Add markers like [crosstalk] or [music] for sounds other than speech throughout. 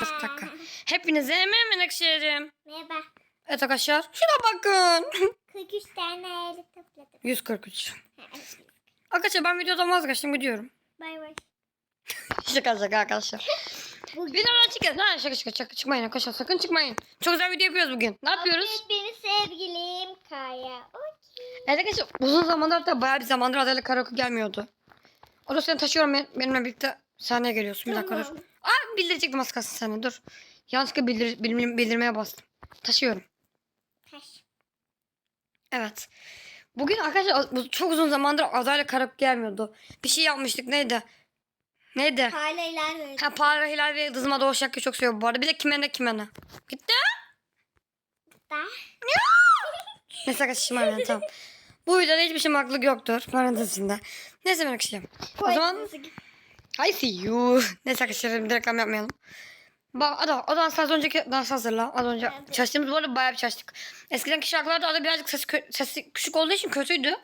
Bir dakika. [laughs] Hepinize merhaba menekşelerim. Merhaba. Evet arkadaşlar şuna bakın. [laughs] 43 tane ayarı topladım. 143. Arkadaşlar ben videodan vazgeçtim gidiyorum. Bay bay. [laughs] Şaka şaka arkadaşlar. Bugün Videodan çıkın. Ha şaka şaka şaka çıkmayın arkadaşlar sakın çıkmayın. Çok güzel video yapıyoruz bugün. Ne yapıyoruz? Affet beni sevgilim Kaya. Okey. Evet arkadaşlar uzun zamandır da bayağı bir zamandır Adayla Karaoke gelmiyordu. O da seni taşıyorum ben, benimle birlikte sahneye geliyorsun. Bir dakika dur. Tamam. Bildirecektim az kalsın seni dur. Yanlışlıkla bildir, bildir- bildirmeye bastım. Taşıyorum. Taş. Evet. Bugün arkadaşlar çok uzun zamandır Adayla Karaoke gelmiyordu. Bir şey yapmıştık neydi? Neydi? Parlaylar böyle. Ha Para Hilal ve Yıldızıma Doğu şarkıyı çok seviyorum bu arada. Bir de kime ne kime ne. Gitti. Da. Neyse arkadaşlar şımarmayın tamam. Bu videoda hiçbir şımarıklık yoktur. Parantez içinde. Neyse ben akışlayayım. O zaman I see you. [laughs] Neyse arkadaşlar bir reklam yapmayalım. Bak ada, o dans az önceki dans hazırla. Az önce Evet. çalıştığımız bu arada bayağı bir çalıştık. Eskiden şarkılarda ada birazcık sesi, sesi küçük olduğu için kötüydü.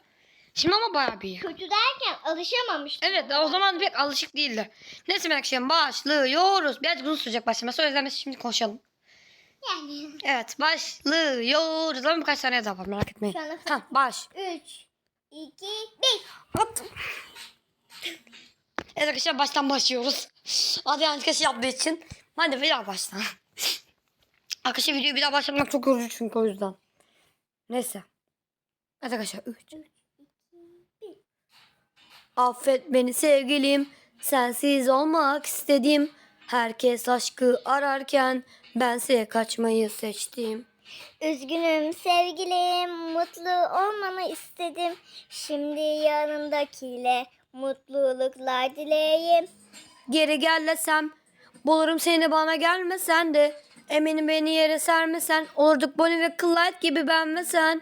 Şimdi ama bayağı bir iyi. Kötü derken alışamamıştım. Evet o zaman pek alışık değildi. Neyse ben akışlayayım. Başlıyoruz. Birazcık uzun sürecek başlaması. O yüzden biz şimdi konuşalım. Yani. Evet başlıyoruz. Ama birkaç saniye daha var merak etmeyin. Tamam baş. 3, 2, 1. Hop. Evet arkadaşlar baştan başlıyoruz. [laughs] Adı yanlış kişi yaptığı için. Hadi bir daha başla. [laughs] Arkadaşlar videoyu bir daha başlatmak çok yorucu çünkü o yüzden. Neyse. Evet arkadaşlar 3. Affet beni sevgilim. Sensiz olmak istedim. Herkes aşkı ararken bense kaçmayı seçtim. Üzgünüm sevgilim, mutlu olmanı istedim. Şimdi yanındakiyle mutluluklar dileyim. Geri gel Bulurum seni bana gelmesen de. Eminim beni yere sermesen Olurduk Bonnie ve Clyde gibi ben ve sen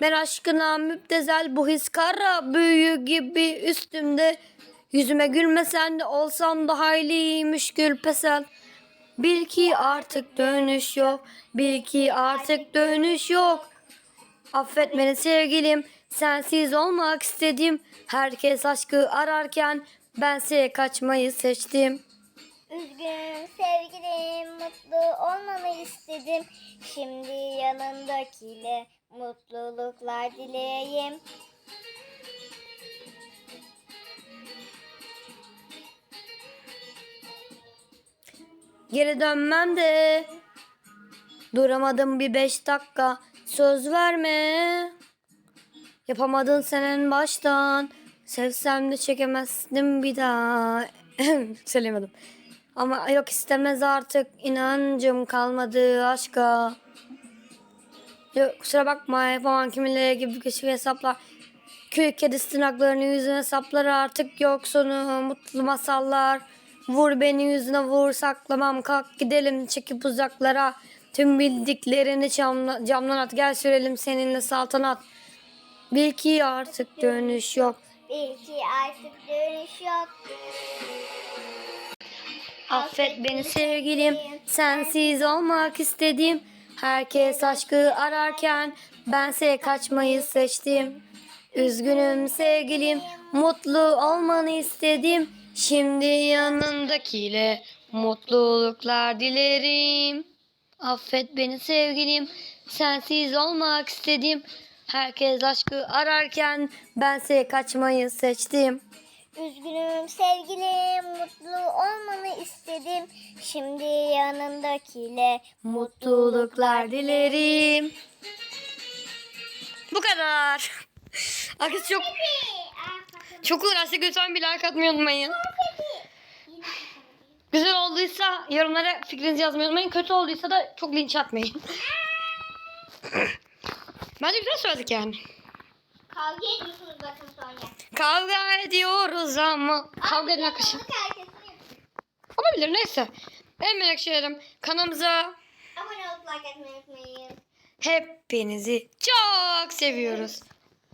Ben aşkına müptezel bu his kara büyü gibi üstümde. Yüzüme gülmesen de olsam da hayliymiş gülpesel Bil ki artık dönüş yok. Bil ki artık dönüş yok. Affet beni sevgilim. Sensiz olmak istedim. Herkes aşkı ararken Bense kaçmayı seçtim. Üzgünüm sevgilim, mutlu olmanı istedim. Şimdi yanındakiyle mutluluklar dileyim. Geri dönmem de. Duramadım bir beş dakika. Söz verme. Yapamadın sen en baştan. Sevsem de çekemezdim bir daha. [clears throat] Söylemedim Ama yok istemez artık. İnancım kalmadı aşka. Yok, kusura bakma yapamam kimileri gibi küçük hesaplar. Kül kedisi tırnaklarını yüzüne saplar artık yok sonu mutlu masallar Vur beni yüzüne vur saklamam. Kalk gidelim çekip uzaklara. Tüm bildiklerini camla, camdan at. Gel sürelim seninle saltanat. Bil ki artık dönüş yok. Belki artık dönüş yok. Affet beni sevgilim. sensiz olmak istedim. Herkes aşkı ararken bense kaçmayı seçtim. Üzgünüm sevgilim. Mutlu olmanı istedim Şimdi yanındakiyle mutluluklar dilerim Affet beni sevgilim sensiz olmak istedim Herkes aşkı ararken bense kaçmayı seçtim Üzgünüm sevgilim, mutlu olmanı istedim. Şimdi yanındakiyle Mutluluklar dilerim. Bu kadar. Arkadaşlar çok çok uğraştık lütfen bir like atmayı unutmayın. Güzel olduysa yorumlara fikrinizi yazmayı unutmayın. Kötü olduysa da çok linç atmayın. [laughs] Bence güzel söyledik yani. Kavga ediyorsunuz bakın sonra. Kavga ediyoruz ama. Kavga edin arkadaşlar. Olabilir neyse. Ben menekşelerim. Kanalımıza Abone olup like atmayı unutmayın. hepinizi çok seviyoruz.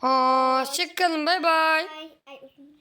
Hoşçakalın bay bay. I open